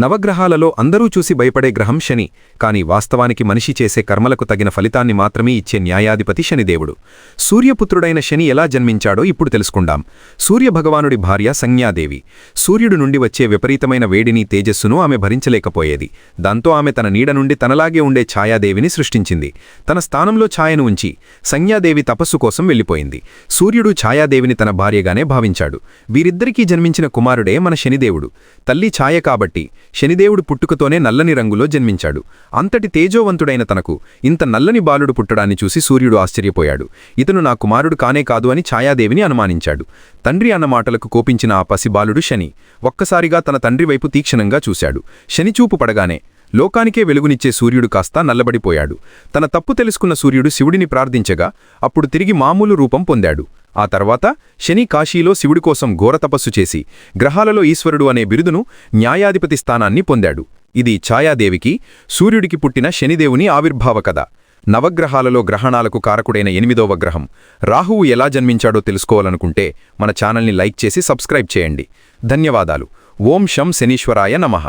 నవగ్రహాలలో అందరూ చూసి భయపడే గ్రహం శని కాని వాస్తవానికి మనిషి చేసే కర్మలకు తగిన ఫలితాన్ని మాత్రమే ఇచ్చే న్యాయాధిపతి శనిదేవుడు. సూర్యపుత్రుడైన శని ఎలా జన్మించాడో ఇప్పుడు తెలుసుకుందాం. సూర్యభగవానుడి భార్య సంజ్ఞాదేవి. సూర్యుడు నుండి వచ్చే విపరీతమైన వేడిని తేజస్సును ఆమె భరించలేకపోయేది. దాంతో ఆమె తన నీడ నుండి తనలాగే ఉండే ఛాయాదేవిని సృష్టించింది. తన స్థానంలో ఛాయను ఉంచి సంజ్ఞాదేవి తపస్సు కోసం వెళ్ళిపోయింది. సూర్యుడు ఛాయాదేవిని తన భార్యగానే భావించాడు. వీరిద్దరికీ జన్మించిన కుమారుడే మన శనిదేవుడు. తల్లి ఛాయ కాబట్టి శనిదేవుడు పుట్టుకతోనే నల్లని రంగులో జన్మించాడు. అంతటి తేజోవంతుడైన తనకు ఇంత నల్లని బాలుడు పుట్టడాన్ని చూసి సూర్యుడు ఆశ్చర్యపోయాడు. ఇతను నా కుమారుడు కానే కాదు అని ఛాయాదేవిని అనుమానించాడు. తండ్రి అన్న మాటలకు కోపించిన ఆ పసిబాలుడు శని ఒక్కసారిగా తన తండ్రి వైపు తీక్షణంగా చూశాడు. శనిచూపు పడగానే లోకానికే వెలుగునిచ్చే సూర్యుడు కాస్తా నల్లబడిపోయాడు. తన తప్పు తెలుసుకున్న సూర్యుడు శివుడిని ప్రార్థించగా అప్పుడు తిరిగి మామూలు రూపం పొందాడు. ఆ తర్వాత శని కాశీలో శివుడి కోసం ఘోరతపస్సు చేసి గ్రహాలలో ఈశ్వరుడు అనే బిరుదును న్యాయాధిపతి స్థానాన్ని పొందాడు. ఇది ఛాయాదేవికి సూర్యుడికి పుట్టిన శనిదేవుని ఆవిర్భావ కథ. నవగ్రహాలలో గ్రహణాలకు కారకుడైన ఎనిమిదవ గ్రహం. రాహువు ఎలా జన్మించాడో తెలుసుకోవాలనుకుంటే మన ఛానల్ని లైక్ చేసి సబ్స్క్రైబ్ చేయండి. ధన్యవాదాలు. ఓం శం శనీశ్వరాయ నమః.